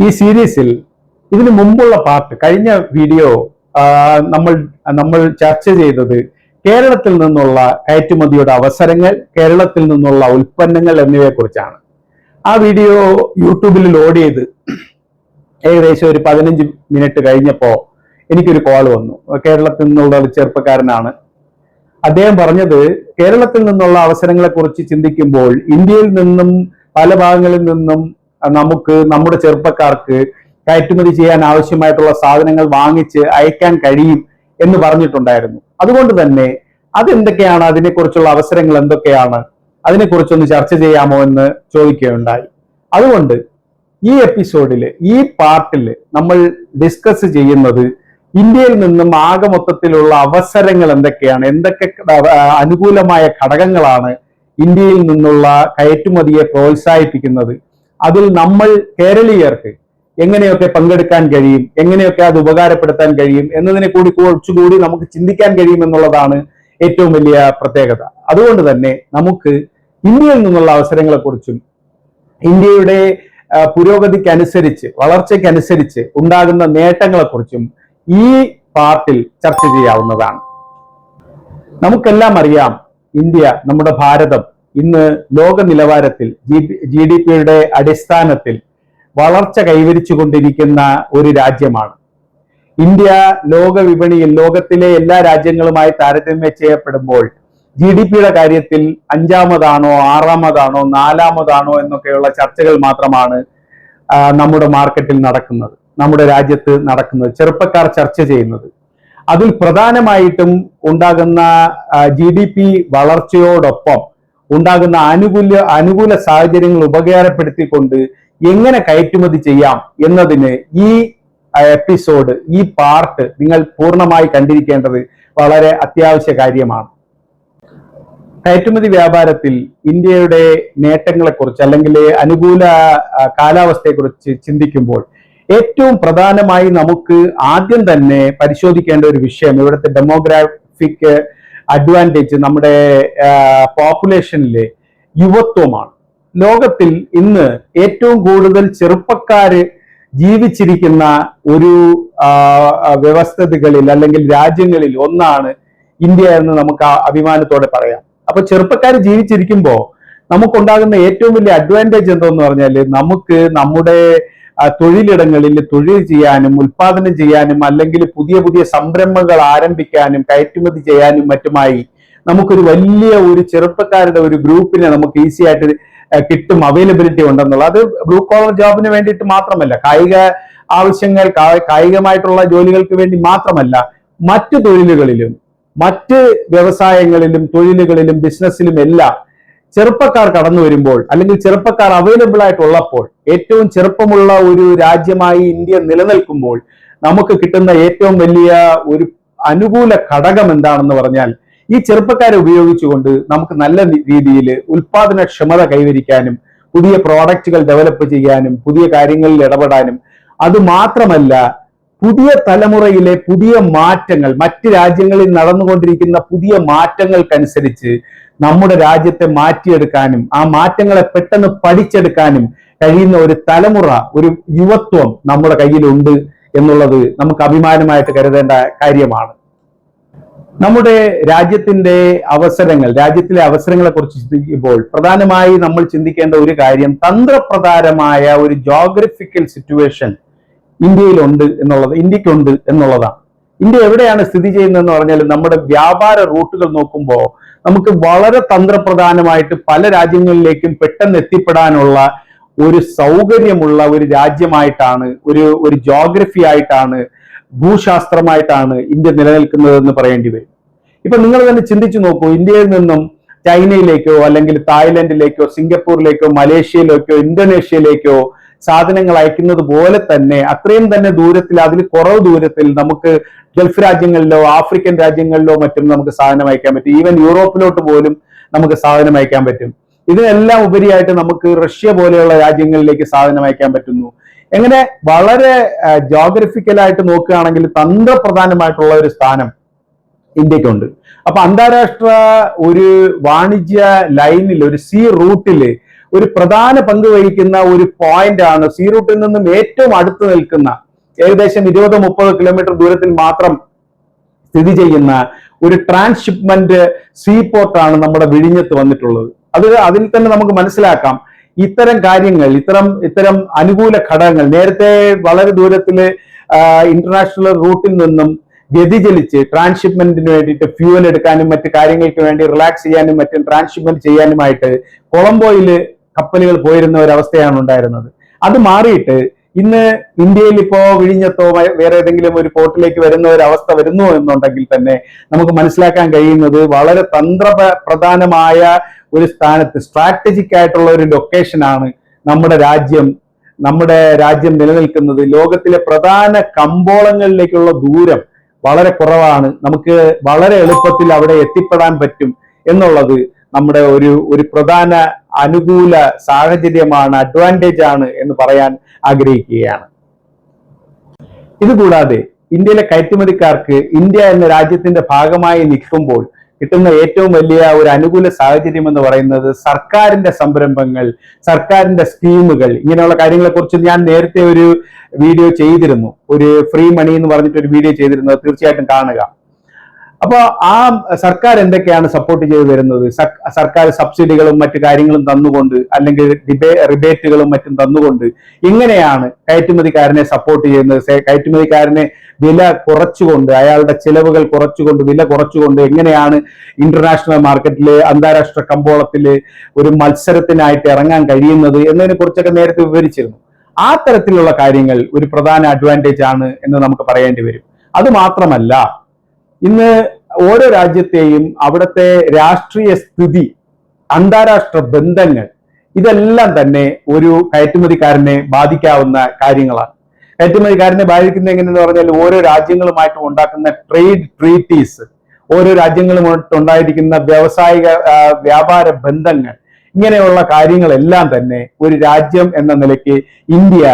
ഈ സീരീസിൽ ഇതിനു മുമ്പുള്ള പാർട്ട് കഴിഞ്ഞ വീഡിയോ നമ്മൾ നമ്മൾ ചർച്ച ചെയ്തത് കേരളത്തിൽ നിന്നുള്ള കയറ്റുമതിയുടെ അവസരങ്ങൾ കേരളത്തിൽ നിന്നുള്ള ഉൽപ്പന്നങ്ങൾ എന്നിവയെക്കുറിച്ചാണ്. ആ വീഡിയോ യൂട്യൂബിൽ ലോഡ് ചെയ്ത് ഏകദേശം ഒരു പതിനഞ്ച് മിനിറ്റ് കഴിഞ്ഞപ്പോൾ എനിക്കൊരു കോൾ വന്നു. കേരളത്തിൽ നിന്നുള്ള ഒരു ചെറുപ്പക്കാരനാണ്. അദ്ദേഹം പറഞ്ഞത് കേരളത്തിൽ നിന്നുള്ള അവസരങ്ങളെക്കുറിച്ച് ചിന്തിക്കുമ്പോൾ ഇന്ത്യയിൽ നിന്നും പല ഭാഗങ്ങളിൽ നിന്നും നമുക്ക് നമ്മുടെ ചെറുപ്പക്കാർക്ക് കയറ്റുമതി ചെയ്യാൻ ആവശ്യമായിട്ടുള്ള സാധനങ്ങൾ വാങ്ങിച്ച് അയക്കാൻ കഴിയും എന്ന് പറഞ്ഞിട്ടുണ്ടായിരുന്നു. അതുകൊണ്ട് തന്നെ അതെന്തൊക്കെയാണ് അതിനെക്കുറിച്ചുള്ള അവസരങ്ങൾ എന്തൊക്കെയാണ് അതിനെക്കുറിച്ചൊന്ന് ചർച്ച ചെയ്യാമോ എന്ന് ചോദിക്കുകയുണ്ടായി. അതുകൊണ്ട് ഈ എപ്പിസോഡിൽ ഈ പാർട്ടിൽ നമ്മൾ ഡിസ്കസ് ചെയ്യുന്നത് ഇന്ത്യയിൽ നിന്നും ആകെ മൊത്തത്തിലുള്ള അവസരങ്ങൾ എന്തൊക്കെയാണ് എന്തൊക്കെ അനുകൂലമായ ഘടകങ്ങളാണ് ഇന്ത്യയിൽ നിന്നുള്ള കയറ്റുമതിയെ പ്രോത്സാഹിപ്പിക്കുന്നത് അതിൽ നമ്മൾ കേരളീയർക്ക് എങ്ങനെയൊക്കെ പങ്കെടുക്കാൻ കഴിയും എങ്ങനെയൊക്കെ അത് ഉപകാരപ്പെടുത്താൻ കഴിയും എന്നതിനെ കൂടി കുറച്ചുകൂടി നമുക്ക് ചിന്തിക്കാൻ കഴിയും എന്നുള്ളതാണ് ഏറ്റവും വലിയ പ്രത്യേകത. അതുകൊണ്ട് തന്നെ നമുക്ക് ഇന്ത്യയിൽ നിന്നുള്ള അവസരങ്ങളെക്കുറിച്ചും ഇന്ത്യയുടെ പുരോഗതിക്കനുസരിച്ച് വളർച്ചയ്ക്കനുസരിച്ച് ഉണ്ടാകുന്ന നേട്ടങ്ങളെക്കുറിച്ചും ഈ പാർട്ടിൽ ചർച്ച ചെയ്യാവുന്നതാണ്. നമുക്കെല്ലാം അറിയാം ഇന്ത്യ നമ്മുടെ ഭാരതം ഇന്ന് ലോക നിലവാരത്തിൽ ജി ഡി പിയുടെ അടിസ്ഥാനത്തിൽ വളർച്ച കൈവരിച്ചുകൊണ്ടിരിക്കുന്ന ഒരു രാജ്യമാണ്. ഇന്ത്യ ലോക വിപണിയിൽ ലോകത്തിലെ എല്ലാ രാജ്യങ്ങളുമായി താരതമ്യം ചെയ്യപ്പെടുമ്പോൾ ജി ഡി പിയുടെ കാര്യത്തിൽ അഞ്ചാമതാണോ ആറാമതാണോ നാലാമതാണോ എന്നൊക്കെയുള്ള ചർച്ചകൾ മാത്രമാണ് നമ്മുടെ മാർക്കറ്റിൽ നടക്കുന്നത് നമ്മുടെ രാജ്യത്ത് നടക്കുന്നത് ചെറുപ്പക്കാർ ചർച്ച ചെയ്യുന്നത്. അതിൽ പ്രധാനമായിട്ടും ഉണ്ടാകുന്ന ജി ഡി പി വളർച്ചയോടൊപ്പം ഉണ്ടാകുന്ന അനുകൂല അനുകൂല സാഹചര്യങ്ങൾ ഉപകാരപ്പെടുത്തിക്കൊണ്ട് എങ്ങനെ കയറ്റുമതി ചെയ്യാം എന്നതിന് ഈ എപ്പിസോഡ് ഈ പാർട്ട് നിങ്ങൾ പൂർണമായി കണ്ടിരിക്കേണ്ടത് വളരെ അത്യാവശ്യ കാര്യമാണ്. കയറ്റുമതി വ്യാപാരത്തിൽ ഇന്ത്യയുടെ നേട്ടങ്ങളെക്കുറിച്ച് അല്ലെങ്കിൽ അനുകൂല കാലാവസ്ഥയെക്കുറിച്ച് ചിന്തിക്കുമ്പോൾ ഏറ്റവും പ്രധാനമായി നമുക്ക് ആദ്യം തന്നെ പരിശോധിക്കേണ്ട ഒരു വിഷയം ഇവിടുത്തെ ഡെമോഗ്രാഫിക് അഡ്വാന്റേജ് നമ്മുടെ പോപ്പുലേഷനിലെ യുവത്വമാണ്. ലോകത്തിൽ ഇന്ന് ഏറ്റവും കൂടുതൽ ചെറുപ്പക്കാര് ജീവിച്ചിരിക്കുന്ന ഒരു ആ, അല്ലെങ്കിൽ രാജ്യങ്ങളിൽ ഒന്നാണ് ഇന്ത്യ എന്ന് നമുക്ക് അഭിമാനത്തോടെ പറയാം. അപ്പൊ ചെറുപ്പക്കാർ ജീവിച്ചിരിക്കുമ്പോൾ നമുക്കുണ്ടാകുന്ന ഏറ്റവും വലിയ അഡ്വാന്റേജ് എന്തോന്ന് പറഞ്ഞാൽ നമുക്ക് നമ്മുടെ തൊഴിലിടങ്ങളിൽ തൊഴിൽ ചെയ്യാനും ഉൽപാദനം ചെയ്യാനും അല്ലെങ്കിൽ പുതിയ പുതിയ സംരംഭങ്ങൾ ആരംഭിക്കാനും കയറ്റുമതി ചെയ്യാനും മറ്റുമായി നമുക്കൊരു വലിയ ഒരു ചെറുപ്പക്കാരുടെ ഒരു ഗ്രൂപ്പിനെ നമുക്ക് ഈസി ആയിട്ട് കിട്ടും അവൈലബിലിറ്റി ഉണ്ടെന്നുള്ളത്. അത് ബ്ലൂ കോളർ ജോബിന് വേണ്ടിയിട്ട് മാത്രമല്ല കായിക ആവശ്യങ്ങൾ കായികമായിട്ടുള്ള ജോലികൾക്ക് വേണ്ടി മാത്രമല്ല മറ്റു തൊഴിലുകളിലും മറ്റ് വ്യവസായങ്ങളിലും തൊഴിലുകളിലും ബിസിനസ്സിലും എല്ലാം ചെറുപ്പക്കാർ കടന്നു വരുമ്പോൾ അല്ലെങ്കിൽ ചെറുപ്പക്കാർ അവൈലബിൾ ആയിട്ടുള്ളപ്പോൾ ഏറ്റവും ചെറുപ്പമുള്ള ഒരു രാജ്യമായി ഇന്ത്യ നിലനിൽക്കുമ്പോൾ നമുക്ക് കിട്ടുന്ന ഏറ്റവും വലിയ ഒരു അനുകൂല ഘടകം എന്താണെന്ന് പറഞ്ഞാൽ ഈ ചെറുപ്പക്കാരെ ഉപയോഗിച്ചുകൊണ്ട് നമുക്ക് നല്ല രീതിയിൽ ഉൽപാദനക്ഷമത കൈവരിക്കാനും പുതിയ പ്രോഡക്റ്റുകൾ ഡെവലപ്പ് ചെയ്യാനും പുതിയ കാര്യങ്ങളിൽ ഇടപെടാനും അത് മാത്രമല്ല പുതിയ തലമുറയിലെ പുതിയ മാറ്റങ്ങൾ മറ്റ് രാജ്യങ്ങളിൽ നടന്നുകൊണ്ടിരിക്കുന്ന പുതിയ മാറ്റങ്ങൾക്കനുസരിച്ച് നമ്മുടെ രാജ്യത്തെ മാറ്റിയെടുക്കാനും ആ മാറ്റങ്ങളെ പെട്ടെന്ന് പഠിച്ചെടുക്കാനും കഴിയുന്ന ഒരു തലമുറ ഒരു യുവത്വം നമ്മുടെ കയ്യിലുണ്ട് എന്നുള്ളത് നമുക്ക് അഭിമാനമായിട്ട് കരുതേണ്ട കാര്യമാണ്. നമ്മുടെ രാജ്യത്തിന്റെ അവസരങ്ങൾ രാജ്യത്തിലെ അവസരങ്ങളെ കുറിച്ച് ചിന്തിക്കുമ്പോൾ പ്രധാനമായി നമ്മൾ ചിന്തിക്കേണ്ട ഒരു കാര്യം തന്ത്രപ്രധാനമായ ഒരു ജോഗ്രഫിക്കൽ സിറ്റുവേഷൻ ഇന്ത്യയിലുണ്ട് എന്നുള്ളത് ഇന്ത്യക്കുണ്ട് എന്നുള്ളതാണ്. ഇന്ത്യ എവിടെയാണ് സ്ഥിതി ചെയ്യുന്നതെന്ന് പറഞ്ഞാൽ നമ്മുടെ വ്യാപാര റൂട്ടുകൾ നോക്കുമ്പോൾ നമുക്ക് വളരെ തന്ത്രപ്രധാനമായിട്ട് പല രാജ്യങ്ങളിലേക്കും പെട്ടെന്ന് എത്തിപ്പെടാനുള്ള ഒരു സൗകര്യമുള്ള ഒരു രാജ്യമായിട്ടാണ് ഒരു ഒരു ജോഗ്രഫി ആയിട്ടാണ് ഭൂശാസ്ത്രമായിട്ടാണ് ഇന്ത്യ നിലനിൽക്കുന്നതെന്ന് പറയേണ്ടി വരും. ഇപ്പൊ നിങ്ങൾ തന്നെ ചിന്തിച്ചു നോക്കൂ ഇന്ത്യയിൽ നിന്നും ചൈനയിലേക്കോ അല്ലെങ്കിൽ തായ്ലൻഡിലേക്കോ സിംഗപ്പൂരിലേക്കോ മലേഷ്യയിലേക്കോ ഇന്തോനേഷ്യയിലേക്കോ സാധനങ്ങൾ അയക്കുന്നത് പോലെ തന്നെ അത്രയും തന്നെ ദൂരത്തിൽ അതിൽ കുറവ് ദൂരത്തിൽ നമുക്ക് ഗൾഫ് രാജ്യങ്ങളിലോ ആഫ്രിക്കൻ രാജ്യങ്ങളിലോ മറ്റും നമുക്ക് സാധനം അയക്കാൻ പറ്റും. ഈവൻ യൂറോപ്പിലോട്ട് പോലും നമുക്ക് സാധനം അയക്കാൻ പറ്റും. ഇതിനെല്ലാം ഉപരിയായിട്ട് നമുക്ക് റഷ്യ പോലെയുള്ള രാജ്യങ്ങളിലേക്ക് സാധനം അയക്കാൻ പറ്റുന്നു. എങ്ങനെ വളരെ ജോഗ്രഫിക്കലായിട്ട് നോക്കുകയാണെങ്കിൽ തന്ത്രപ്രധാനമായിട്ടുള്ള ഒരു സ്ഥാനം ഇന്ത്യക്കുണ്ട് അപ്പൊ അന്താരാഷ്ട്ര ഒരു വാണിജ്യ ലൈനിൽ ഒരു സീ റൂട്ടിൽ ഒരു പ്രധാന പങ്ക് വഹിക്കുന്ന ഒരു പോയിന്റ് ആണ്. സീ റൂട്ടിൽ നിന്നും ഏറ്റവും അടുത്ത് നിൽക്കുന്ന ഏകദേശം ഇരുപത് മുപ്പത് കിലോമീറ്റർ ദൂരത്തിൽ മാത്രം സ്ഥിതി ചെയ്യുന്ന ഒരു ട്രാൻസ്ഷിപ്മെന്റ് സീ പോർട്ടാണ് നമ്മുടെ വിഴിഞ്ഞത്ത് വന്നിട്ടുള്ളത്. അത് അതിൽ തന്നെ നമുക്ക് മനസ്സിലാക്കാം. ഇത്തരം കാര്യങ്ങൾ ഇത്തരം ഇത്തരം അനുകൂല ഘടകങ്ങൾ നേരത്തെ വളരെ ദൂരത്തിൽ ഇന്റർനാഷണൽ റൂട്ടിൽ നിന്നും വ്യതിചലിച്ച് ട്രാൻസ്ഷിപ്മെന്റിന് വേണ്ടിയിട്ട് ഫ്യൂവൽ എടുക്കാനും മറ്റു കാര്യങ്ങൾക്ക് വേണ്ടി റിലാക്സ് ചെയ്യാനും മറ്റും ട്രാൻസ്ഷിപ്മെന്റ് ചെയ്യാനുമായിട്ട് കൊളംബോയിൽ കപ്പലുകൾ പോയിരുന്ന ഒരു അവസ്ഥയാണ് ഉണ്ടായിരുന്നത്. അത് മാറിയിട്ട് ഇന്ന് ഇന്ത്യയിൽ ഇപ്പോ വിഴിഞ്ഞത്തോ വേറെ ഏതെങ്കിലും ഒരു പോർട്ടിലേക്ക് വരുന്ന ഒരു അവസ്ഥ വരുന്നു എന്നുണ്ടെങ്കിൽ തന്നെ നമുക്ക് മനസ്സിലാക്കാൻ കഴിയുന്നത് വളരെ തന്ത്ര പ്രധാനമായ ഒരു സ്ഥാനത്ത് സ്ട്രാറ്റജിക് ആയിട്ടുള്ള ഒരു ലൊക്കേഷനാണ് നമ്മുടെ രാജ്യം. നമ്മുടെ രാജ്യം നിലനിൽക്കുന്നത്. ലോകത്തിലെ പ്രധാന കമ്പോളങ്ങളിലേക്കുള്ള ദൂരം വളരെ കുറവാണ്. നമുക്ക് വളരെ എളുപ്പത്തിൽ അവിടെ എത്തിപ്പെടാൻ പറ്റും എന്നുള്ളത് നമ്മുടെ ഒരു ഒരു പ്രധാന അനുകൂല സാഹചര്യമാണ് അഡ്വാന്റേജ് ആണ് എന്ന് പറയാൻ ആഗ്രഹിക്കുകയാണ്. ഇതുകൂടാതെ ഇന്ത്യയിലെ കയറ്റുമതിക്കാർക്ക് ഇന്ത്യ എന്ന രാജ്യത്തിന്റെ ഭാഗമായി നിൽക്കുമ്പോൾ കിട്ടുന്ന ഏറ്റവും വലിയ ഒരു അനുകൂല സാഹചര്യം എന്ന് പറയുന്നത് സർക്കാരിന്റെ സംരംഭങ്ങൾ സർക്കാരിന്റെ സ്കീമുകൾ. ഇങ്ങനെയുള്ള കാര്യങ്ങളെ കുറിച്ച് ഞാൻ നേരത്തെ ഒരു വീഡിയോ ചെയ്തിരുന്നു. ഒരു ഫ്രീ മണി എന്ന് പറഞ്ഞിട്ട് ഒരു വീഡിയോ ചെയ്തിരുന്നു. തീർച്ചയായിട്ടും കാണുക. അപ്പൊ ആ സർക്കാർ എന്തൊക്കെയാണ് സപ്പോർട്ട് ചെയ്തു വരുന്നത്? സർക്കാർ സബ്സിഡികളും മറ്റു കാര്യങ്ങളും തന്നുകൊണ്ട് അല്ലെങ്കിൽ റിബേറ്റുകളും മറ്റും തന്നുകൊണ്ട് എങ്ങനെയാണ് കയറ്റുമതിക്കാരനെ സപ്പോർട്ട് ചെയ്യുന്നത്. കയറ്റുമതിക്കാരനെ വില കുറച്ചുകൊണ്ട് അയാളുടെ ചിലവുകൾ കുറച്ചുകൊണ്ട് വില കുറച്ചുകൊണ്ട് എങ്ങനെയാണ് ഇന്റർനാഷണൽ മാർക്കറ്റിൽ അന്താരാഷ്ട്ര കമ്പോളത്തിൽ ഒരു മത്സരത്തിനായിട്ട് ഇറങ്ങാൻ കഴിയുന്നത് എന്നതിനെ കുറിച്ചൊക്കെ നേരത്തെ വിവരിച്ചിരുന്നു. ആ തരത്തിലുള്ള കാര്യങ്ങൾ ഒരു പ്രധാന അഡ്വാന്റേജ് ആണ് എന്ന് നമുക്ക് പറയേണ്ടി വരും. അത് മാത്രമല്ല ഇന്ന് ഓരോ രാജ്യത്തെയും അവിടുത്തെ രാഷ്ട്രീയ സ്ഥിതി അന്താരാഷ്ട്ര ബന്ധങ്ങൾ ഇതെല്ലാം തന്നെ ഒരു കയറ്റുമതിക്കാരനെ ബാധിക്കാവുന്ന കാര്യങ്ങളാണ്. കയറ്റുമതിക്കാരനെ ബാധിക്കുന്ന എങ്ങനെയെന്ന് പറഞ്ഞാൽ ഓരോ രാജ്യങ്ങളുമായിട്ട് ഉണ്ടാക്കുന്ന ട്രേഡ് ട്രീറ്റീസ് ഓരോ രാജ്യങ്ങളുമായിട്ട് ഉണ്ടായിരിക്കുന്ന വ്യാവസായിക വ്യാപാര ബന്ധങ്ങൾ ഇങ്ങനെയുള്ള കാര്യങ്ങളെല്ലാം തന്നെ ഒരു രാജ്യം എന്ന നിലയ്ക്ക് ഇന്ത്യ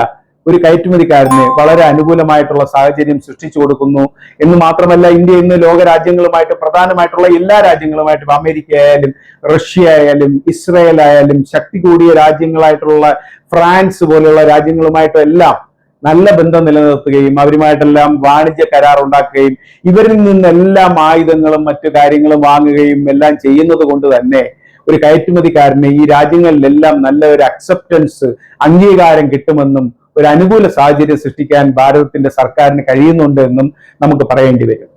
ഒരു കയറ്റുമതിക്കാരന് വളരെ അനുകൂലമായിട്ടുള്ള സാഹചര്യം സൃഷ്ടിച്ചു കൊടുക്കുന്നു. എന്ന് മാത്രമല്ല ഇന്ത്യ ഇന്ന് ലോക രാജ്യങ്ങളുമായിട്ട് പ്രധാനമായിട്ടുള്ള എല്ലാ രാജ്യങ്ങളുമായിട്ടും അമേരിക്ക ആയാലും റഷ്യ ആയാലും ഇസ്രായേൽ ആയാലും ശക്തി കൂടിയ രാജ്യങ്ങളായിട്ടുള്ള ഫ്രാൻസ് പോലെയുള്ള രാജ്യങ്ങളുമായിട്ടും എല്ലാം നല്ല ബന്ധം നിലനിർത്തുകയും അവരുമായിട്ടെല്ലാം വാണിജ്യ കരാർ ഉണ്ടാക്കുകയും ഇവരിൽ നിന്നെല്ലാം ആയുധങ്ങളും മറ്റു കാര്യങ്ങളും വാങ്ങുകയും എല്ലാം ചെയ്യുന്നത് കൊണ്ട് തന്നെ ഒരു കയറ്റുമതിക്കാരന് ഈ രാജ്യങ്ങളിലെല്ലാം നല്ല ഒരു അക്സെപ്റ്റൻസ് അംഗീകാരം കിട്ടുമെന്നും ഒരു അനുകൂല സാഹചര്യം സൃഷ്ടിക്കാൻ ഭാരതത്തിന്റെ സർക്കാരിന് കഴിയുന്നുണ്ട് എന്നും നമുക്ക് പറയേണ്ടി വരും.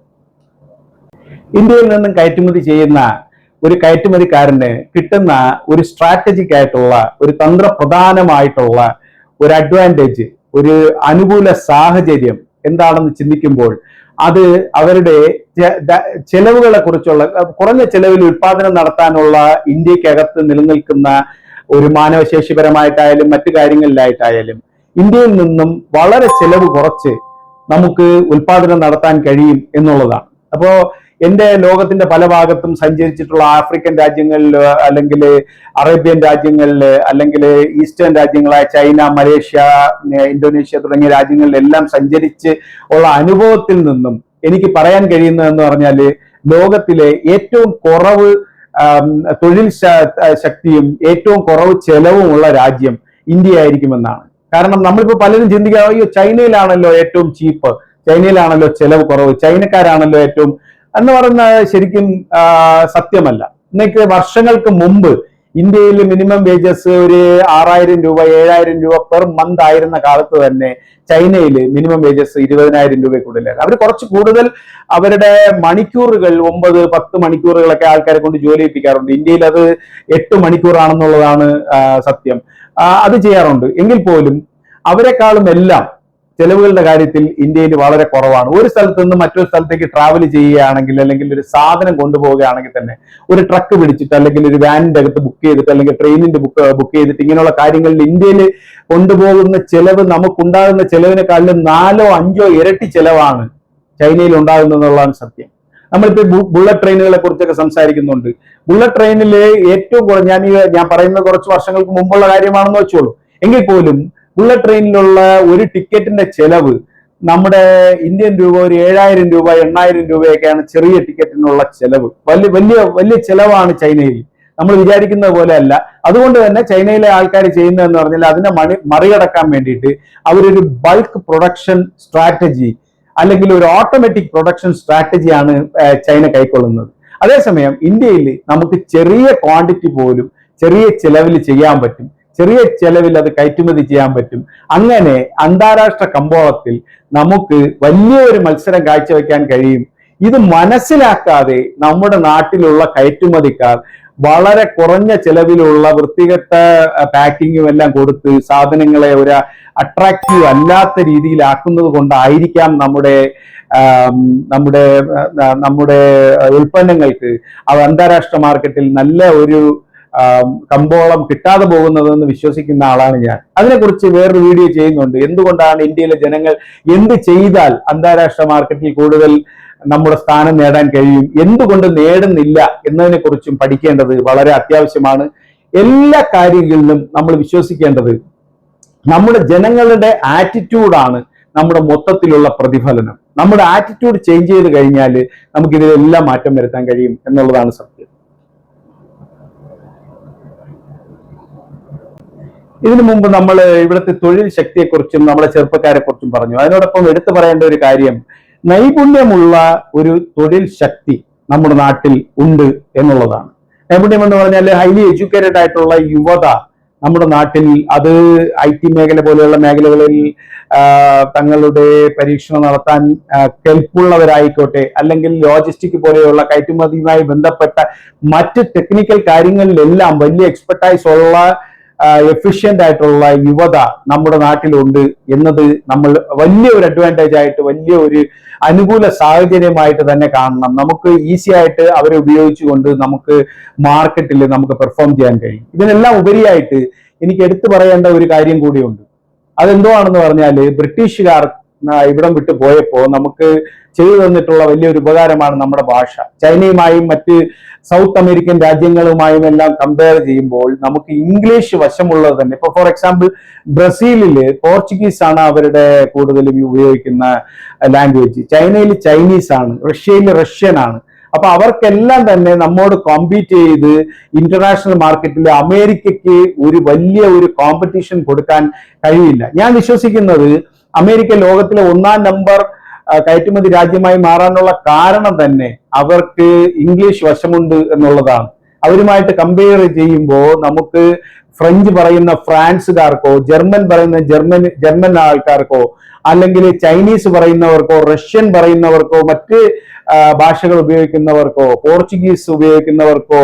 ഇന്ത്യയിൽ നിന്നും കയറ്റുമതി ചെയ്യുന്ന ഒരു കയറ്റുമതിക്കാരന് കിട്ടുന്ന ഒരു സ്ട്രാറ്റജിക് ആയിട്ടുള്ള ഒരു തന്ത്രപ്രധാനമായിട്ടുള്ള ഒരു അഡ്വാന്റേജ് ഒരു അനുകൂല സാഹചര്യം എന്താണെന്ന് ചിന്തിക്കുമ്പോൾ അത് അവരുടെ ചെലവുകളെ കുറിച്ചുള്ള കുറഞ്ഞ ചെലവിൽ ഉൽപാദനം നടത്താനുള്ള ഇന്ത്യക്കകത്ത് നിലനിൽക്കുന്ന ഒരു മാനവശേഷിപരമായിട്ടായാലും മറ്റു കാര്യങ്ങളിലായിട്ടായാലും ഇന്ത്യയിൽ നിന്നും വളരെ ചെലവ് കുറച്ച് നമുക്ക് ഉൽപാദനം നടത്താൻ കഴിയും എന്നുള്ളതാണ്. അപ്പോ എന്റെ ലോകത്തിന്റെ പല ഭാഗത്തും സഞ്ചരിച്ചിട്ടുള്ള ആഫ്രിക്കൻ രാജ്യങ്ങളിൽ അല്ലെങ്കിൽ അറേബ്യൻ രാജ്യങ്ങളിൽ അല്ലെങ്കിൽ ഈസ്റ്റേൺ രാജ്യങ്ങളായ ചൈന മലേഷ്യ ഇന്തോനേഷ്യ തുടങ്ങിയ രാജ്യങ്ങളിലെല്ലാം സഞ്ചരിച്ച് ഉള്ള അനുഭവത്തിൽ നിന്നും എനിക്ക് പറയാൻ കഴിയുന്നതെന്ന് പറഞ്ഞാൽ ലോകത്തിലെ ഏറ്റവും കുറവ് തൊഴിൽ ശക്തിയും ഏറ്റവും കുറവ് ചെലവും ഉള്ള രാജ്യം ഇന്ത്യ ആയിരിക്കുമെന്നാണ്. കാരണം നമ്മളിപ്പോ പലരും ചിന്തിക്കുക അയ്യോ ചൈനയിലാണല്ലോ ഏറ്റവും ചീപ്പ് ചൈനയിലാണല്ലോ ചെലവ് കുറവ് ചൈനക്കാരാണല്ലോ ഏറ്റവും എന്ന് പറയുന്ന ശരിക്കും സത്യമല്ല. ഇന്നേക്ക് വർഷങ്ങൾക്ക് മുമ്പ് ഇന്ത്യയിൽ മിനിമം വേജസ് ഒരു ആറായിരം രൂപ ഏഴായിരം രൂപ പെർ മന്ത് ആയിരുന്ന കാലത്ത് തന്നെ ചൈനയിൽ മിനിമം വേജസ് ഇരുപതിനായിരം രൂപ കൂടുതലായിരുന്നു. അവർ കുറച്ച് കൂടുതൽ അവരുടെ മണിക്കൂറുകൾ ഒമ്പത് പത്ത് മണിക്കൂറുകളൊക്കെ ആൾക്കാരെ കൊണ്ട് ജോലി ചെയ്യിപ്പിക്കാറുണ്ട് ഇന്ത്യയിൽ അത് എട്ട് മണിക്കൂറാണെന്നുള്ളതാണ് സത്യം. അത് ചെയ്യാറുണ്ട്. എങ്കിൽ പോലും അവരെക്കാളും എല്ലാം ചെലവുകളുടെ കാര്യത്തിൽ ഇന്ത്യയിൽ വളരെ കുറവാണ്. ഒരു സ്ഥലത്ത് നിന്ന് മറ്റൊരു സ്ഥലത്തേക്ക് ട്രാവൽ ചെയ്യുകയാണെങ്കിൽ അല്ലെങ്കിൽ ഒരു സാധനം കൊണ്ടുപോവുകയാണെങ്കിൽ തന്നെ ഒരു ട്രക്ക് പിടിച്ചിട്ട് അല്ലെങ്കിൽ ഒരു വാനിന്റെ അകത്ത് ബുക്ക് ചെയ്തിട്ട് അല്ലെങ്കിൽ ട്രെയിനിന്റെ ബുക്ക് ബുക്ക് ചെയ്തിട്ട് ഇങ്ങനെയുള്ള കാര്യങ്ങളിൽ ഇന്ത്യയിൽ കൊണ്ടുപോകുന്ന ചെലവ് നമുക്കുണ്ടാകുന്ന ചെലവിനെക്കാളും നാലോ അഞ്ചോ ഇരട്ടി ചെലവാണ് ചൈനയിൽ ഉണ്ടാകുന്നതെന്നുള്ളതാണ് സത്യം. നമ്മളിപ്പോ ബുള്ളറ്റ് ട്രെയിനുകളെ കുറിച്ചൊക്കെ സംസാരിക്കുന്നുണ്ട്. ബുള്ളറ്റ് ട്രെയിനിൽ ഏറ്റവും കുറഞ്ഞ ഞാൻ ഈ ഞാൻ പറയുന്ന കുറച്ച് വർഷങ്ങൾക്ക് മുമ്പുള്ള കാര്യമാണെന്ന് വെച്ചോളൂ. എങ്കിൽ പോലും ബുള്ളറ്റ് ട്രെയിനിലുള്ള ഒരു ടിക്കറ്റിന്റെ ചെലവ് നമ്മുടെ ഇന്ത്യൻ രൂപ ഒരു ഏഴായിരം രൂപ എണ്ണായിരം രൂപയൊക്കെയാണ് ചെറിയ ടിക്കറ്റിനുള്ള ചെലവ്. വലിയ വലിയ വലിയ ചെലവാണ് ചൈനയിൽ. നമ്മൾ വിചാരിക്കുന്നത് പോലെ അല്ല. അതുകൊണ്ട് തന്നെ ചൈനയിലെ ആൾക്കാർ ചെയ്യുന്നതെന്ന് പറഞ്ഞാൽ അതിനെ മണി മറികടക്കാൻ വേണ്ടിയിട്ട് അവരൊരു ബൾക്ക് പ്രൊഡക്ഷൻ സ്ട്രാറ്റജി അല്ലെങ്കിൽ ഒരു ഓട്ടോമാറ്റിക് പ്രൊഡക്ഷൻ സ്ട്രാറ്റജിയാണ് ചൈന കൈക്കൊള്ളുന്നത്. അതേസമയം ഇന്ത്യയിൽ നമുക്ക് ചെറിയ ക്വാണ്ടിറ്റി പോലും ചെറിയ ചെലവിൽ ചെയ്യാൻ പറ്റും. ചെറിയ ചെലവിൽ അത് കയറ്റുമതി ചെയ്യാൻ പറ്റും. അങ്ങനെ അന്താരാഷ്ട്ര കമ്പോളത്തിൽ നമുക്ക് വലിയൊരു മത്സരം കാഴ്ചവെക്കാൻ കഴിയും. ഇത് മനസ്സിലാക്കാതെ നമ്മുടെ നാട്ടിലുള്ള കയറ്റുമതിക്കാർ വളരെ കുറഞ്ഞ ചെലവിലുള്ള വൃത്തികെട്ട പാക്കിങ്ങും എല്ലാം കൊടുത്ത് സാധനങ്ങളെ ഒരു അട്രാക്റ്റീവ് അല്ലാത്ത രീതിയിലാക്കുന്നത് കൊണ്ടായിരിക്കാം നമ്മുടെ നമ്മുടെ നമ്മുടെ ഉൽപ്പന്നങ്ങൾക്ക് അന്താരാഷ്ട്ര മാർക്കറ്റിൽ നല്ല ഒരു കമ്പോളം കിട്ടാതെ പോകുന്നതെന്ന് വിശ്വസിക്കുന്ന ആളാണ് ഞാൻ. അതിനെക്കുറിച്ച് വേറൊരു വീഡിയോ ചെയ്യുന്നുണ്ട്. എന്തുകൊണ്ടാണ് ഇന്ത്യയിലെ ജനങ്ങൾ എന്ത് ചെയ്താൽ അന്താരാഷ്ട്ര മാർക്കറ്റിൽ കൂടുതൽ നമ്മുടെ സ്ഥാനം നേടാൻ കഴിയും. എന്തുകൊണ്ട് നേടുന്നില്ല എന്നതിനെ കുറിച്ചും പഠിക്കേണ്ടത് വളരെ അത്യാവശ്യമാണ്. എല്ലാ കാര്യങ്ങളിലും നമ്മൾ വിശ്വസിക്കേണ്ടത് നമ്മുടെ ജനങ്ങളുടെ ആറ്റിറ്റ്യൂഡാണ് നമ്മുടെ മൊത്തത്തിലുള്ള പ്രതിഫലനം. നമ്മുടെ ആറ്റിറ്റ്യൂഡ് ചേഞ്ച് ചെയ്ത് കഴിഞ്ഞാൽ നമുക്ക് ഇതിലെല്ലാം മാറ്റം വരുത്താൻ കഴിയും എന്നുള്ളതാണ് സത്യം. ഇതിനു മുമ്പ് നമ്മൾ ഇവിടുത്തെ തൊഴിൽ ശക്തിയെക്കുറിച്ചും നമ്മുടെ ചെറുപ്പക്കാരെ കുറിച്ചും പറഞ്ഞു. അതിനോടൊപ്പം എടുത്തു പറയേണ്ട ഒരു കാര്യം നൈപുണ്യമുള്ള ഒരു തൊഴിൽ ശക്തി നമ്മുടെ നാട്ടിൽ ഉണ്ട് എന്നുള്ളതാണ്. നൈപുണ്യം എന്ന് പറഞ്ഞാൽ ഹൈലി എഡ്യൂക്കേറ്റഡ് ആയിട്ടുള്ള യുവത നമ്മുടെ നാട്ടിൽ അത് ഐ ടി മേഖല പോലെയുള്ള മേഖലകളിൽ തങ്ങളുടെ പരീക്ഷണം നടത്താൻ കെൽപ്പുള്ളവരായിക്കോട്ടെ അല്ലെങ്കിൽ ലോജിസ്റ്റിക് പോലെയുള്ള കയറ്റുമതിയുമായി ബന്ധപ്പെട്ട മറ്റ് ടെക്നിക്കൽ കാര്യങ്ങളിലെല്ലാം വലിയ എക്സ്പെർട്ടൈസ് ഉള്ള എഫിഷ്യന്റ് ആയിട്ടുള്ള യുവത നമ്മുടെ നാട്ടിലുണ്ട് എന്നത് നമ്മൾ വലിയ ഒരു അഡ്വാന്റേജ് ആയിട്ട് വലിയ ഒരു അനുകൂല സാഹചര്യമായിട്ട് തന്നെ കാണണം. നമുക്ക് ഈസി ആയിട്ട് അവരെ ഉപയോഗിച്ചുകൊണ്ട് നമുക്ക് മാർക്കറ്റിൽ നമുക്ക് പെർഫോം ചെയ്യാൻ കഴിയും. ഇതിനെല്ലാം ഉപരിയായിട്ട് എനിക്ക് എടുത്തു പറയേണ്ട ഒരു കാര്യം കൂടിയുണ്ട്. അതെന്തോ ആണെന്ന് പറഞ്ഞാൽ ബ്രിട്ടീഷുകാർ ഇവിടം വിട്ടു പോയപ്പോ നമുക്ക് ചെയ്തു തന്നിട്ടുള്ള വലിയൊരു ഉപകാരമാണ് നമ്മുടെ ഭാഷ. ചൈനയുമായും മറ്റ് സൗത്ത് അമേരിക്കൻ രാജ്യങ്ങളുമായും എല്ലാം കമ്പയർ ചെയ്യുമ്പോൾ നമുക്ക് ഇംഗ്ലീഷ് വശമുള്ളത് തന്നെ. ഇപ്പൊ ഫോർ എക്സാമ്പിൾ ബ്രസീലിൽ പോർച്ചുഗീസ് ആണ് അവരുടെ കൂടുതലും ഉപയോഗിക്കുന്ന ലാംഗ്വേജ് ചൈനയിൽ ചൈനീസ് ആണ് റഷ്യയിൽ റഷ്യൻ ആണ്. അപ്പൊ അവർക്കെല്ലാം തന്നെ നമ്മോട് കോമ്പീറ്റ് ചെയ്ത് ഇന്റർനാഷണൽ മാർക്കറ്റിൽ അമേരിക്കയ്ക്ക് ഒരു വലിയ ഒരു കോമ്പറ്റീഷൻ കൊടുക്കാൻ കഴിയില്ല. ഞാൻ വിശ്വസിക്കുന്നത് അമേരിക്ക ലോകത്തിലെ ഒന്നാം നമ്പർ കയറ്റുമതി രാജ്യമായി മാറാനുള്ള കാരണം തന്നെ അവർക്ക് ഇംഗ്ലീഷ് വശമുണ്ട് എന്നുള്ളതാണ്. അവരുമായിട്ട് കമ്പയർ ചെയ്യുമ്പോൾ നമുക്ക് ഫ്രഞ്ച് പറയുന്ന ഫ്രാൻസുകാർക്കോ ജർമ്മൻ പറയുന്ന ജർമ്മൻ ജർമ്മൻ ആൾക്കാർക്കോ അല്ലെങ്കിൽ ചൈനീസ് പറയുന്നവർക്കോ റഷ്യൻ പറയുന്നവർക്കോ മറ്റ് ഭാഷകൾ ഉപയോഗിക്കുന്നവർക്കോ പോർച്ചുഗീസ് ഉപയോഗിക്കുന്നവർക്കോ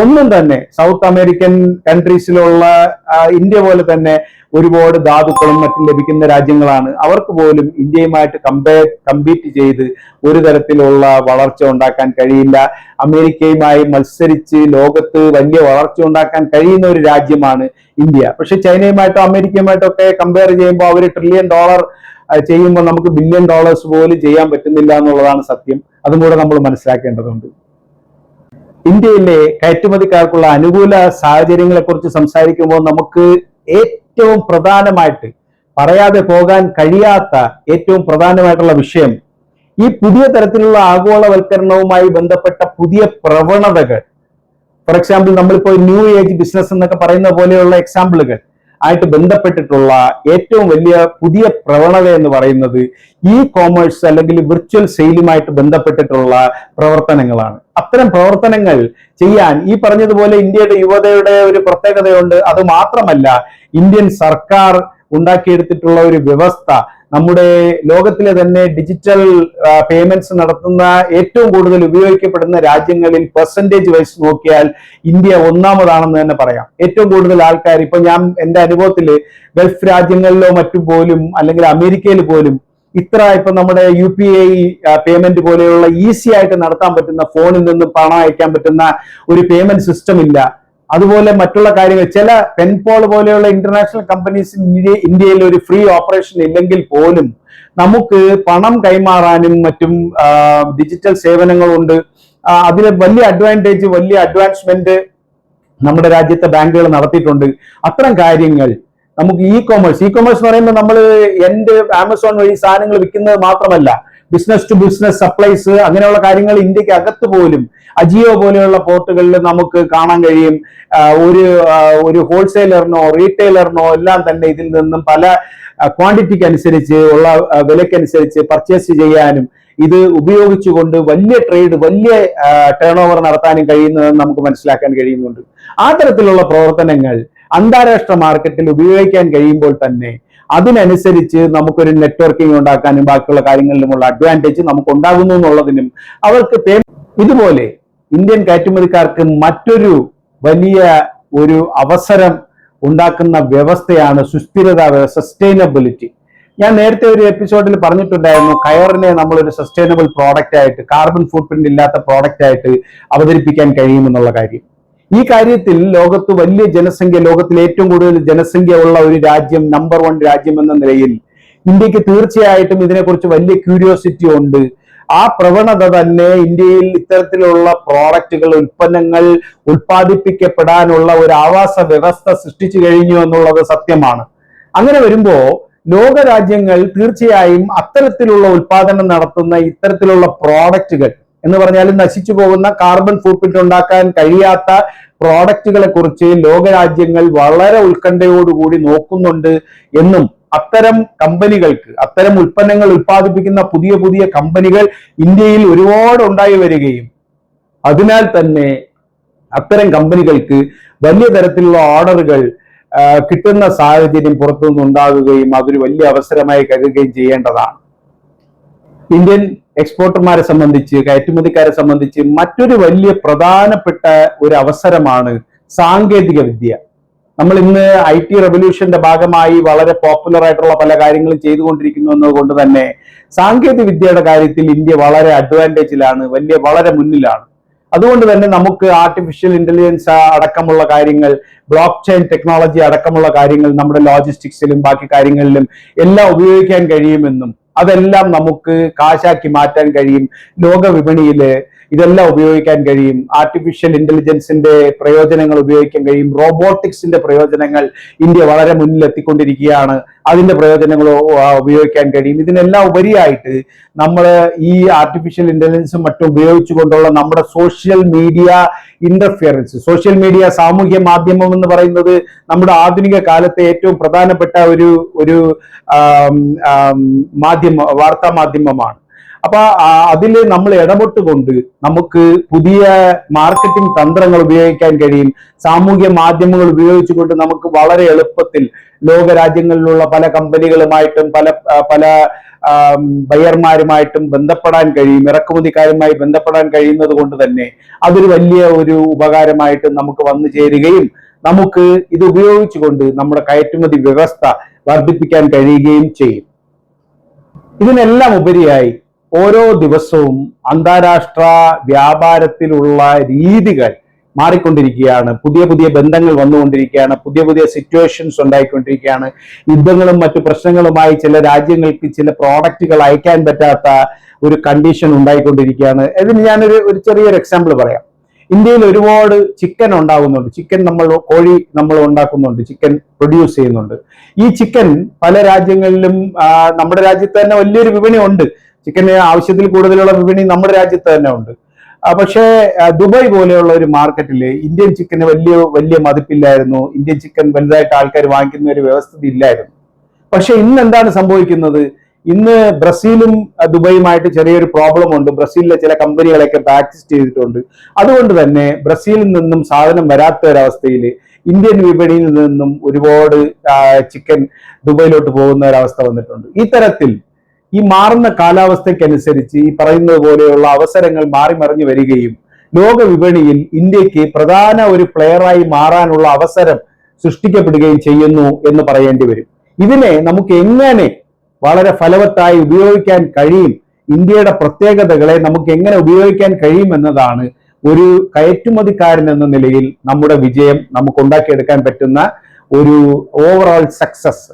ഒന്നും തന്നെ സൗത്ത് അമേരിക്കൻ കൺട്രീസിലുള്ള ഇന്ത്യ പോലെ തന്നെ ഒരുപാട് ധാതുക്കളും മറ്റും ലഭിക്കുന്ന രാജ്യങ്ങളാണ്. അവർക്ക് പോലും ഇന്ത്യയുമായിട്ട് കമ്പയർ കമ്പീറ്റ് ചെയ്ത് ഒരു തരത്തിലുള്ള വളർച്ച ഉണ്ടാക്കാൻ കഴിയില്ല. അമേരിക്കയുമായി മത്സരിച്ച് ലോകത്ത് വലിയ വളർച്ച ഉണ്ടാക്കാൻ കഴിയുന്ന ഒരു രാജ്യമാണ് ഇന്ത്യ. പക്ഷെ ചൈനയുമായിട്ടോ അമേരിക്കയുമായിട്ടോ ഒക്കെ കമ്പയർ ചെയ്യുമ്പോൾ അവർ ട്രില്യൺ ഡോളർ ചെയ്യുമ്പോൾ നമുക്ക് ബില്യൺ ഡോളേഴ്സ് പോലും ചെയ്യാൻ പറ്റുന്നില്ല എന്നുള്ളതാണ് സത്യം. അതും കൂടെ നമ്മൾ മനസ്സിലാക്കേണ്ടതുണ്ട്. ഇന്ത്യയിലെ കയറ്റുമതിക്കാർക്കുള്ള അനുകൂല സാഹചര്യങ്ങളെ കുറിച്ച് സംസാരിക്കുമ്പോൾ നമുക്ക് ഏറ്റവും പ്രധാനമായിട്ട് പറയാതെ പോകാൻ കഴിയാത്ത ഏറ്റവും പ്രധാനമായിട്ടുള്ള വിഷയം ഈ പുതിയ തരത്തിലുള്ള ആഗോളവൽക്കരണവുമായി ബന്ധപ്പെട്ട പുതിയ പ്രവണതകൾ. ഫോർ എക്സാമ്പിൾ നമ്മളിപ്പോൾ ന്യൂ ഏജ് ബിസിനസ് എന്നൊക്കെ പറയുന്ന പോലെയുള്ള എക്സാമ്പിളുകൾ ആയിട്ട് ബന്ധപ്പെട്ടിട്ടുള്ള ഏറ്റവും വലിയ പുതിയ പ്രവണത എന്ന് പറയുന്നത് ഇ കോമേഴ്സ് അല്ലെങ്കിൽ വിർച്വൽ സെയിലുമായിട്ട് ബന്ധപ്പെട്ടിട്ടുള്ള പ്രവർത്തനങ്ങളാണ്. അത്തരം പ്രവർത്തനങ്ങൾ ചെയ്യാൻ ഈ പറഞ്ഞതുപോലെ ഇന്ത്യയുടെ യുവതയുടെ ഒരു പ്രത്യേകതയുണ്ട്. അത് മാത്രമല്ല ഇന്ത്യൻ സർക്കാർ ഉണ്ടാക്കിയെടുത്തിട്ടുള്ള ഒരു വ്യവസ്ഥ. നമ്മുടെ ലോകത്തിലെ തന്നെ ഡിജിറ്റൽ പേയ്മെന്റ്സ് നടത്തുന്ന ഏറ്റവും കൂടുതൽ ഉപയോഗിക്കപ്പെടുന്ന രാജ്യങ്ങളിൽ പെർസെന്റേജ് വൈസ് നോക്കിയാൽ ഇന്ത്യ ഒന്നാമതാണെന്ന് തന്നെ പറയാം. ഏറ്റവും കൂടുതൽ ആൾക്കാർ ഇപ്പൊ ഞാൻ എന്റെ അനുഭവത്തിൽ ഗൾഫ് രാജ്യങ്ങളിലോ മറ്റു പോലും അല്ലെങ്കിൽ അമേരിക്കയിൽ പോലും ഇത്ര ഇപ്പൊ നമ്മുടെ യു പി ഐ പേയ്മെന്റ് പോലെയുള്ള ഈസി ആയിട്ട് നടത്താൻ പറ്റുന്ന ഫോണിൽ നിന്നും പണം അയക്കാൻ പറ്റുന്ന ഒരു പേയ്മെന്റ് സിസ്റ്റം ഇല്ല. അതുപോലെ മറ്റുള്ള കാര്യങ്ങൾ ചില പെൻപോൾ പോലെയുള്ള ഇന്റർനാഷണൽ കമ്പനീസ് ഇന്ത്യ ഇന്ത്യയിൽ ഒരു ഫ്രീ ഓപ്പറേഷൻ ഇല്ലെങ്കിൽ പോലും നമുക്ക് പണം കൈമാറാനും മറ്റും ഡിജിറ്റൽ സേവനങ്ങളുണ്ട് അതിന് വലിയ അഡ്വാന്റേജ് വലിയ അഡ്വാൻസ്മെന്റ് നമ്മുടെ രാജ്യത്തെ ബാങ്കുകൾ നടത്തിയിട്ടുണ്ട്. അത്തരം കാര്യങ്ങൾ നമുക്ക് ഇ കോമേഴ്സ് ഇ കോമേഴ്സ് എന്ന് പറയുമ്പോൾ നമ്മൾ എന്റെ ആമസോൺ വഴി സാധനങ്ങൾ വിൽക്കുന്നത് മാത്രമല്ല ബിസിനസ് ടു ബിസിനസ് സപ്ലൈസ് അങ്ങനെയുള്ള കാര്യങ്ങൾ ഇന്ത്യയ്ക്ക് അകത്ത് പോലും അജിയോ പോലെയുള്ള പോർട്ടുകളിൽ നമുക്ക് കാണാൻ കഴിയും. ഒരു ഒരു ഹോൾസെയിലറിനോ റീറ്റെയിലറിനോ എല്ലാം തന്നെ ഇതിൽ നിന്നും പല ക്വാണ്ടിറ്റിക്ക് അനുസരിച്ച് ഉള്ള വിലക്കനുസരിച്ച് പർച്ചേസ് ചെയ്യാനും ഇത് ഉപയോഗിച്ചുകൊണ്ട് വലിയ ട്രേഡ് വലിയ ടേൺ ഓവർ നടത്താനും കഴിയുന്നതെന്ന് നമുക്ക് മനസ്സിലാക്കാൻ കഴിയുന്നുണ്ട്. ആ തരത്തിലുള്ള പ്രവർത്തനങ്ങൾ അന്താരാഷ്ട്ര മാർക്കറ്റിൽ ഉപയോഗിക്കാൻ കഴിയുമ്പോൾ തന്നെ അതിനനുസരിച്ച് നമുക്കൊരു നെറ്റ്വർക്കിംഗ് ഉണ്ടാക്കാനും ബാക്കിയുള്ള കാര്യങ്ങളിലുമുള്ള അഡ്വാന്റേജ് നമുക്ക് ഉണ്ടാകുന്നു എന്നുള്ളതിനും അവർക്ക് ഇതുപോലെ ഇന്ത്യൻ കയറ്റുമതിക്കാർക്ക് മറ്റൊരു വലിയ ഒരു അവസരം ഉണ്ടാക്കുന്ന വ്യവസ്ഥയാണ് സുസ്ഥിരത സസ്റ്റൈനബിലിറ്റി ഞാൻ നേരത്തെ ഒരു എപ്പിസോഡിൽ പറഞ്ഞിട്ടുണ്ടായിരുന്നു കയറിനെ നമ്മൾ ഒരു സസ്റ്റൈനബിൾ പ്രോഡക്റ്റ് ആയിട്ട് കാർബൺ ഫുട് പ്രിന്റ് ഇല്ലാത്ത പ്രോഡക്റ്റ് ആയിട്ട് അവതരിപ്പിക്കാൻ കഴിയുമെന്നുള്ള കാര്യം. ഈ കാര്യത്തിൽ ലോകത്ത് വലിയ ജനസംഖ്യ ലോകത്തിൽ ഏറ്റവും കൂടുതൽ ജനസംഖ്യ ഉള്ള ഒരു രാജ്യം നമ്പർ വൺ രാജ്യം എന്ന നിലയിൽ ഇന്ത്യയ്ക്ക് തീർച്ചയായിട്ടും ഇതിനെക്കുറിച്ച് വലിയ ക്യൂരിയോസിറ്റി ഉണ്ട്. ആ പ്രവണത തന്നെ ഇന്ത്യയിൽ ഇത്തരത്തിലുള്ള പ്രോഡക്റ്റുകൾ ഉൽപ്പന്നങ്ങൾ ഉൽപ്പാദിപ്പിക്കപ്പെടാനുള്ള ഒരു ആവാസ വ്യവസ്ഥ സൃഷ്ടിച്ചു കഴിഞ്ഞു എന്നുള്ളത് സത്യമാണ്. അങ്ങനെ വരുമ്പോ ലോക രാജ്യങ്ങൾ തീർച്ചയായും അത്തരത്തിലുള്ള ഉൽപാദനം നടത്തുന്ന ഇത്തരത്തിലുള്ള പ്രോഡക്റ്റുകൾ എന്ന് പറഞ്ഞാൽ നശിച്ചു പോകുന്ന കാർബൺ ഫുട്പ്രിന്റ് ഉണ്ടാക്കാൻ കഴിയാത്ത പ്രോഡക്റ്റുകളെ കുറിച്ച് ലോകരാജ്യങ്ങൾ വളരെ ഉത്കണ്ഠയോടുകൂടി നോക്കുന്നുണ്ട് എന്നും അത്തരം കമ്പനികൾക്ക് അത്തരം ഉൽപ്പന്നങ്ങൾ ഉൽപ്പാദിപ്പിക്കുന്ന പുതിയ പുതിയ കമ്പനികൾ ഇന്ത്യയിൽ ഒരുപാട് ഉണ്ടായി വരികയും അതിനാൽ തന്നെ അത്തരം കമ്പനികൾക്ക് വലിയ തരത്തിലുള്ള ഓർഡറുകൾ കിട്ടുന്ന സാഹചര്യം പുറത്തുനിന്ന് ഉണ്ടാകുകയും അതൊരു വലിയ അവസരമായി കരുതുകയും ചെയ്യേണ്ടതാണ്. ഇന്ത്യൻ എക്സ്പോർട്ടർമാരെ സംബന്ധിച്ച് കയറ്റുമതിക്കാരെ സംബന്ധിച്ച് മറ്റൊരു വലിയ പ്രധാനപ്പെട്ട ഒരു അവസരമാണ് സാങ്കേതിക വിദ്യ. നമ്മൾ ഇന്ന് ഐ ടി റെവല്യൂഷന്റെ ഭാഗമായി വളരെ പോപ്പുലർ ആയിട്ടുള്ള പല കാര്യങ്ങളും ചെയ്തുകൊണ്ടിരിക്കുന്നു എന്നതുകൊണ്ട് തന്നെ സാങ്കേതിക വിദ്യയുടെ കാര്യത്തിൽ ഇന്ത്യ വളരെ അഡ്വാന്റേജിലാണ് വലിയ വളരെ മുന്നിലാണ്. അതുകൊണ്ട് തന്നെ നമുക്ക് ആർട്ടിഫിഷ്യൽ ഇന്റലിജൻസ് അടക്കമുള്ള കാര്യങ്ങൾ ബ്ലോക്ക് ചെയിൻ ടെക്നോളജി അടക്കമുള്ള കാര്യങ്ങൾ നമ്മുടെ ലോജിസ്റ്റിക്സിലും ബാക്കി കാര്യങ്ങളിലും എല്ലാം ഉപയോഗിക്കാൻ കഴിയുമെന്നും അതെല്ലാം നമുക്ക് കാശാക്കി മാറ്റാൻ കഴിയും. ലോക വിപണിയിൽ ഇതെല്ലാം ഉപയോഗിക്കാൻ കഴിയും. ആർട്ടിഫിഷ്യൽ ഇന്റലിജൻസിന്റെ പ്രയോജനങ്ങൾ ഉപയോഗിക്കാൻ കഴിയും. റോബോട്ടിക്സിന്റെ പ്രയോജനങ്ങൾ ഇന്ത്യ വളരെ മുന്നിലെത്തിക്കൊണ്ടിരിക്കുകയാണ് അതിന്റെ പ്രയോജനങ്ങൾ ഉപയോഗിക്കാൻ കഴിയും. ഇതിനെല്ലാം ഉപരിയായിട്ട് നമ്മൾ ഈ ആർട്ടിഫിഷ്യൽ ഇന്റലിജൻസും മറ്റും ഉപയോഗിച്ചുകൊണ്ടുള്ള നമ്മുടെ social media interference social media സാമൂഹ്യ മാധ്യമം എന്ന് പറയുന്നത് നമ്മുടെ ആധുനിക കാലത്തെ ഏറ്റവും പ്രധാനപ്പെട്ട ഒരു ഒരു മാധ്യമ വാർത്താ മാധ്യമമാണ്. അപ്പൊ അതിൽ നമ്മൾ ഇടപെട്ടുകൊണ്ട് നമുക്ക് പുതിയ മാർക്കറ്റിംഗ് തന്ത്രങ്ങൾ ഉപയോഗിക്കാൻ കഴിയും. സാമൂഹ്യ മാധ്യമങ്ങൾ ഉപയോഗിച്ചുകൊണ്ട് നമുക്ക് വളരെ എളുപ്പത്തിൽ ലോകരാജ്യങ്ങളിലുള്ള പല കമ്പനികളുമായിട്ടും പല പല ബയർമാരുമായിട്ടും ബന്ധപ്പെടാൻ കഴിയും. ഇറക്കുമതിക്കാരുമായി ബന്ധപ്പെടാൻ കഴിയുന്നത് കൊണ്ട് തന്നെ അതൊരു വലിയ ഒരു ഉപകാരമായിട്ട് നമുക്ക് വന്നു ചേരുകയും നമുക്ക് ഇത് ഉപയോഗിച്ചുകൊണ്ട് നമ്മുടെ കയറ്റുമതി വ്യവസ്ഥ വർദ്ധിപ്പിക്കാൻ കഴിയുകയും ചെയ്യും. ഇതിനെല്ലാം ഉപരിയായി ഓരോ ദിവസവും അന്താരാഷ്ട്ര വ്യാപാരത്തിലുള്ള രീതികൾ മാറിക്കൊണ്ടിരിക്കുകയാണ്. പുതിയ പുതിയ ബന്ധങ്ങൾ വന്നുകൊണ്ടിരിക്കുകയാണ്. പുതിയ പുതിയ സിറ്റുവേഷൻസ് ഉണ്ടായിക്കൊണ്ടിരിക്കുകയാണ്. യുദ്ധങ്ങളും മറ്റു പ്രശ്നങ്ങളുമായി ചില രാജ്യങ്ങൾക്ക് ചില പ്രോഡക്റ്റുകൾ അയക്കാൻ പറ്റാത്ത ഒരു കണ്ടീഷൻ ഉണ്ടായിക്കൊണ്ടിരിക്കുകയാണ്. ഇതിന് ഞാനൊരു ഒരു ചെറിയൊരു എക്സാമ്പിൾ പറയാം. ഇന്ത്യയിൽ ഒരുപാട് ചിക്കൻ ഉണ്ടാകുന്നുണ്ട്. ചിക്കൻ നമ്മൾ കോഴി നമ്മൾ ഉണ്ടാക്കുന്നുണ്ട്. ചിക്കൻ പ്രൊഡ്യൂസ് ചെയ്യുന്നുണ്ട്. ഈ ചിക്കൻ പല രാജ്യങ്ങളിലും നമ്മുടെ രാജ്യത്ത് തന്നെ വലിയൊരു വിപണി ഉണ്ട്. ചിക്കന് ആവശ്യത്തിൽ കൂടുതലുള്ള വിപണി നമ്മുടെ രാജ്യത്ത് തന്നെ ഉണ്ട്. പക്ഷേ ദുബായ് പോലെയുള്ള ഒരു മാർക്കറ്റിൽ ഇന്ത്യൻ ചിക്കന് വലിയ വലിയ മതിപ്പില്ലായിരുന്നു. ഇന്ത്യൻ ചിക്കൻ വലുതായിട്ട് ആൾക്കാർ വാങ്ങിക്കുന്ന ഒരു വ്യവസ്ഥ ഇല്ലായിരുന്നു. പക്ഷെ ഇന്ന് എന്താണ് സംഭവിക്കുന്നത്? ഇന്ന് ബ്രസീലും ദുബൈയുമായിട്ട് ചെറിയൊരു പ്രോബ്ലം ഉണ്ട്. ബ്രസീലിലെ ചില കമ്പനികളൊക്കെ പ്രാക്ടീസ് ചെയ്തിട്ടുണ്ട്. അതുകൊണ്ട് തന്നെ ബ്രസീലിൽ നിന്നും സാധനം വരാത്ത ഒരവസ്ഥയിൽ ഇന്ത്യൻ വിപണിയിൽ നിന്നും ഒരുപാട് ചിക്കൻ ദുബായിലോട്ട് പോകുന്ന ഒരവസ്ഥ വന്നിട്ടുണ്ട്. ഈ തരത്തിൽ ഈ മാറുന്ന കാലാവസ്ഥയ്ക്കനുസരിച്ച് ഈ പറയുന്നത് പോലെയുള്ള അവസരങ്ങൾ മാറി മറിഞ്ഞു വരികയും ലോക വിപണിയിൽ ഇന്ത്യയ്ക്ക് പ്രധാന ഒരു പ്ലെയറായി മാറാനുള്ള അവസരം സൃഷ്ടിക്കപ്പെടുകയും ചെയ്യുന്നു എന്ന് പറയേണ്ടി വരും. ഇതിനെ നമുക്ക് എങ്ങനെ വളരെ ഫലവത്തായി ഉപയോഗിക്കാൻ കഴിയും? ഇന്ത്യയുടെ പ്രത്യേകതകളെ നമുക്ക് എങ്ങനെ ഉപയോഗിക്കാൻ കഴിയും എന്നതാണ് ഒരു കയറ്റുമതിക്കാരൻ എന്ന നിലയിൽ നമ്മുടെ വിജയം നമുക്ക് ഉണ്ടാക്കിയെടുക്കാൻ പറ്റുന്ന ഒരു ഓവറോൾ സക്സസ്